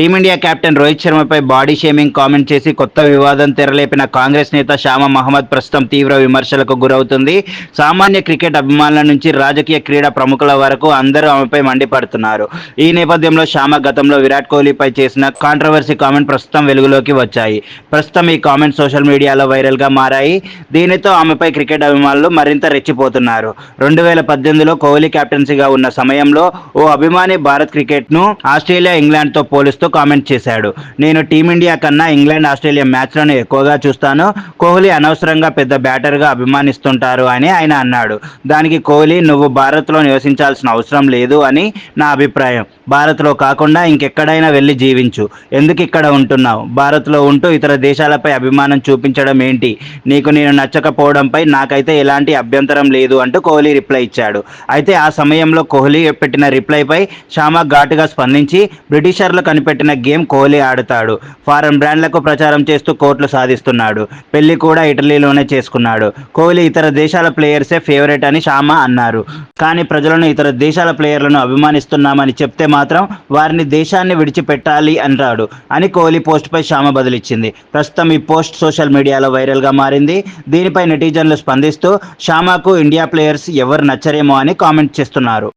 Team India captain Rohit శర్మపై body shaming comment చేసి కొత్త వివాదం తెరలేపిన కాంగ్రెస్ నేత శ్యామ మహమ్మద్ ప్రస్తుతం తీవ్ర విమర్శలకు గురవుతుంది. సామాన్య క్రికెట్ అభిమానుల నుంచి రాజకీయ క్రీడా ప్రముఖుల వరకు అందరూ ఆమెపై మండిపడుతున్నారు. ఈ నేపథ్యంలో శ్యామ గతంలో విరాట్ కోహ్లీపై చేసిన కాంట్రవర్సీ కామెంట్ ప్రస్తుతం వెలుగులోకి వచ్చాయి. ప్రస్తుతం ఈ కామెంట్ సోషల్ మీడియాలో వైరల్గా మారాయి. దీనితో ఆమెపై క్రికెట్ అభిమానులు మరింత రెచ్చిపోతున్నారు. రెండు వేల పద్దెనిమిదిలో కోహ్లీ కెప్టెన్సీగా ఉన్న సమయంలో ఓ అభిమాని భారత్ క్రికెట్ను ఆస్ట్రేలియా ఇంగ్లాండ్తో పోలుస్తూ కామెంట్ చేశాడు. నేను టీమిండియా కన్నా ఇంగ్లాండ్ ఆస్ట్రేలియా మ్యాచ్లను ఎక్కువగా చూస్తాను. కోహ్లీ అనవసరంగా పెద్ద బ్యాటర్గా అభిమానిస్తుంటారు అని ఆయన అన్నాడు. దానికి కోహ్లీ నువ్వు భారత్లో నివసించాల్సిన అవసరం లేదు అని నా అభిప్రాయం. భారత్లో కాకుండా ఇంకెక్కడైనా వెళ్ళి జీవించు. ఎందుకు ఇక్కడ ఉంటున్నావు? భారత్లో ఉంటూ ఇతర దేశాలపై అభిమానం చూపించడం ఏంటి? నీకు నేను నచ్చకపోవడంపై నాకైతే ఎలాంటి అభ్యంతరం లేదు అంటూ కోహ్లీ రిప్లై ఇచ్చాడు. అయితే ఆ సమయంలో కోహ్లీ పెట్టిన రిప్లైపై షామా ఘాటుగా స్పందించి బ్రిటిషర్లు కనిపెట్టిన గేమ్ కోహ్లీ ఆడుతాడు. ఫారెన్ బ్రాండ్లకు ప్రచారం చేస్తూ కోట్లు సాధిస్తున్నాడు. పెళ్ళి కూడా ఇటలీలోనే చేసుకున్నాడు. కోహ్లీ ఇతర దేశాల ప్లేయర్సే ఫేవరెట్ అని షామా అన్నారు. కానీ ప్రజలను ఇతర దేశాల ప్లేయర్లను అభిమానిస్తున్నామని చెప్తే మాత్రం వారిని దేశాన్ని విడిచిపెట్టాలి అంటాడు అని కోహ్లీ పోస్ట్పై శ్యామ బదిలిచ్చింది. ప్రస్తుతం ఈ పోస్ట్ సోషల్ మీడియాలో వైరల్గా మారింది. దీనిపై నెటిజన్లు స్పందిస్తూ శ్యామకు ఇండియా ప్లేయర్స్ ఎవరు నచ్చరేమో అని కామెంట్ చేస్తున్నారు.